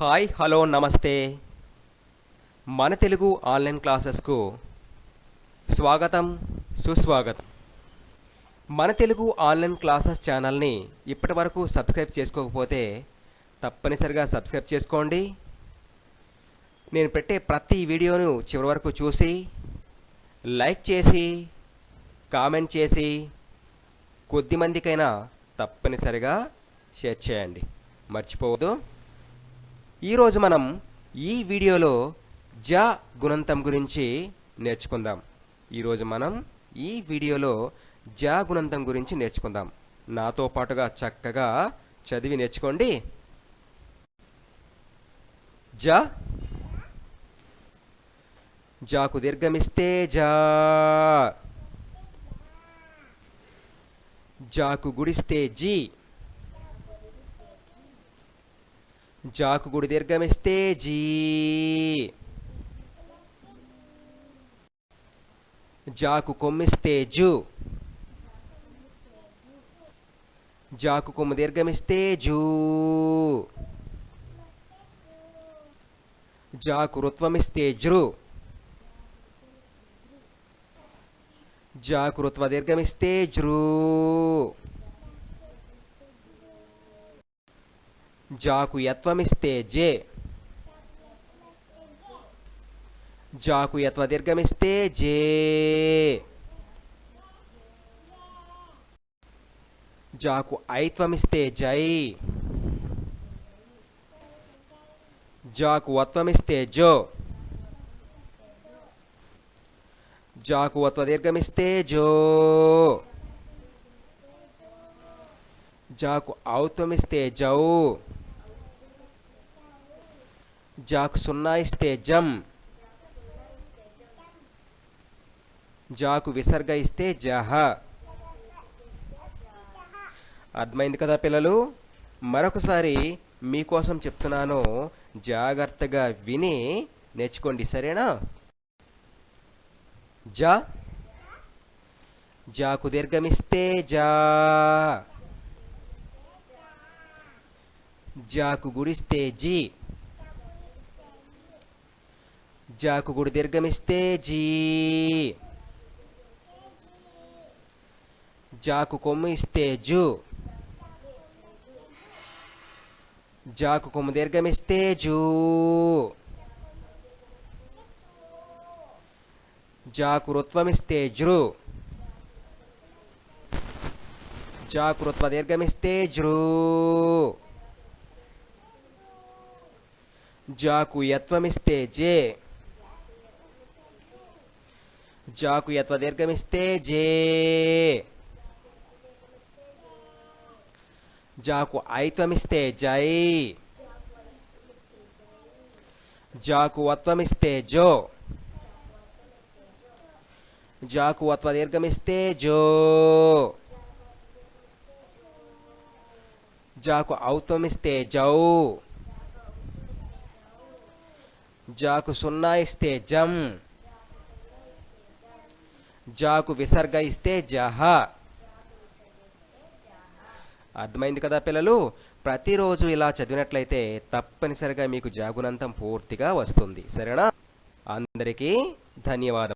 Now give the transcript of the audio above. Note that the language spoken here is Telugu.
హాయ్ హలో నమస్తే. మన తెలుగు ఆన్లైన్ క్లాసెస్కు స్వాగతం సుస్వాగతం. మన తెలుగు ఆన్లైన్ క్లాసెస్ ఛానల్ని ఇప్పటి వరకు సబ్స్క్రైబ్ చేసుకోకపోతే తప్పనిసరిగా సబ్స్క్రైబ్ చేసుకోండి. నేను పెట్టే ప్రతి వీడియోను చివరి వరకు చూసి లైక్ చేసి కామెంట్ చేసి కొద్ది మందికైనా తప్పనిసరిగా షేర్ చేయండి. మర్చిపోవద్దు. ఈరోజు మనం ఈ వీడియోలో జ గుణంతం గురించి నేర్చుకుందాం. ఈరోజు మనం ఈ వీడియోలో జ గుణంతం గురించి నేర్చుకుందాం. నాతో పాటుగా చక్కగా చదివి నేర్చుకోండి. జ. జాకు దీర్ఘమిస్తే జా. జాకు గుడిస్తే జీ. జాకు గుడి దీర్ఘమిస్తే జీ జాకు కొమ్మిస్తే జు జాకు కొమ్ము దీర్ఘమిస్తే జూ జాకు రుత్వమిస్తే జృ జాకు రుత్వ దీర్ఘమిస్తే జృ జాకు యత్వమిస్తే జే జాకు యత్వ దీర్ఘమిస్తే జే జాకు ఐత్వమిస్తే జై జాకు వత్వమిస్తే జో జాకు వత్వ దీర్ఘమిస్తే జో జాకు ఔత్వమిస్తే జౌ జాకు సున్నా ఇస్తే జం. జాకు విసర్గ ఇస్తే జహ. అర్థమైంది కదా పిల్లలు? మరొకసారి మీకోసం చెప్తున్నాను జాగ్రత్తగా విని నేర్చుకోండి సరేనా? జా. జాకు దీర్ఘమిస్తే జా. జాకు గుడిస్తే జీ. జాకు గుడి దీర్ఘమిస్తే జీ. జాకు కొమ్ము ఇస్తే జు. జాకు కొమ్ము దీర్ఘమిస్తే జూ. జాకు రుత్వమిస్తే జృ. జాకు రుత్వ దీర్ఘమిస్తే జృ. జాకుయత్వమిస్తే జే. జాకు యత్వ దీర్ఘమిస్తే జే. జాకు ఐత్వమిస్తే జై. జాకు వత్వమిస్తే జో. జాకు వత్వ దీర్ఘమిస్తే జో. జాకు ఔత్వమిస్తే జౌ. జాకు సున్నా ఇస్తే జం. జాకు విసర్గ ఇస్తే జహ. అర్థమైంది కదా పిల్లలు? ప్రతిరోజు ఇలా చదివినట్లయితే తప్పనిసరిగా మీకు జాగునంతం పూర్తిగా వస్తుంది. సరేనా? అందరికీ ధన్యవాదం